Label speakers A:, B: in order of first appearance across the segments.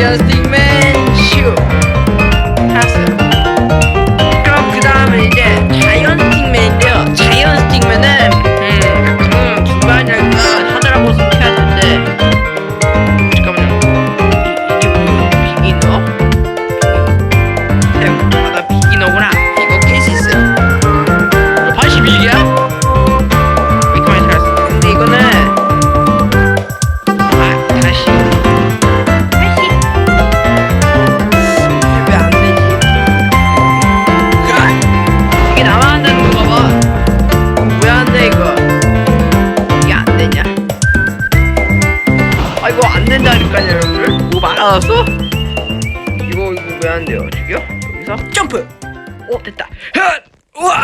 A: historias dime 있다니까 여러분들 뭐 많아졌어? 이거 이거 왜 안 돼요? 저기요? 여기서? 점프! 오 됐다. 헛! 우와!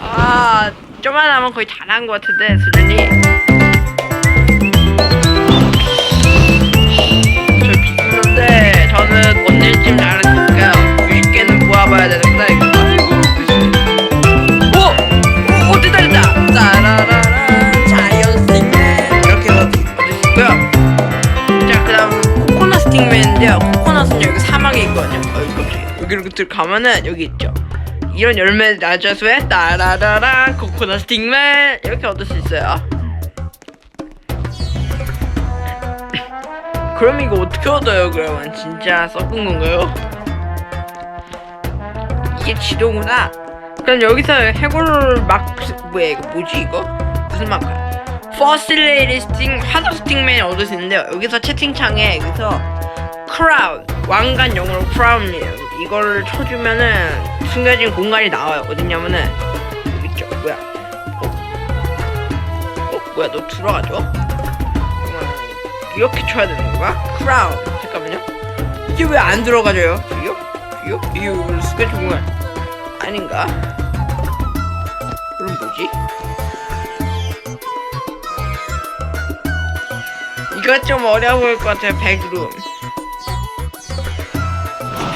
A: 아 좀만 하면 거의 다 난 것 같은데 수준이. 저 비누인데 저는 언제쯤 잘했을까요? 90개는 모아봐야 이거. 아이고 오! 오 됐다 됐다. 짜라라라 자이언스틱맨 이렇게 해서 얻으시고요 자 그다음 코코넛 스틱맨인데요 코코넛은 여기 사막에 있거든요. 어이 깜짝이야. 여기로 들 가면은 여기 있죠. 이런 열매 나저수에 따라라라 코코넛 스틱맨. 이렇게 얻을 수 있어요. 그럼 이거 어떻게 얻어요 그러면? 진짜 썩은 건가요? 이게 지도구나. 그럼 여기서 해골 막 뭐야 이거 뭐지 이거? 무슨 마크야 퍼실레이리 스팅 화덕 스틱맨 얻을 수 있는데요. 여기서 채팅창에 여기서 크라운 왕관 영어로 크라운이에요 이거를 쳐주면은 숨겨진 공간이 나와요 어딨냐면은 여기 있죠 뭐야 어? 어 뭐야 너 들어가죠? 잠깐만, 이렇게 쳐야 되는 건가? 크라운 잠깐만요 이게 왜 안 들어가져요? 이요? 이요? 이거 숨겨진 공간 아닌가? 그럼 뭐지? 이거 좀 어려워 보일 것 같아요 백룸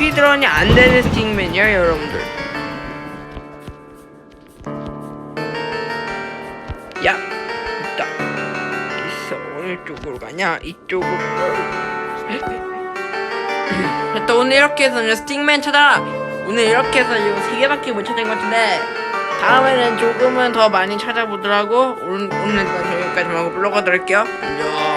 A: 스피드런이 안 되는 스틱맨이요 여러분들. 야 있다 있어. 어느 쪽으로 가냐? 이쪽으로. 됐다 오늘 이렇게 해서 스틱맨 찾아라 오늘 이렇게 해서 이거 세 개밖에 못 찾은 것 같은데. 다음에는 조금은 더 많이 찾아보더라고. 오늘 오늘 여기까지 하고 블로그 들을게요. 안녕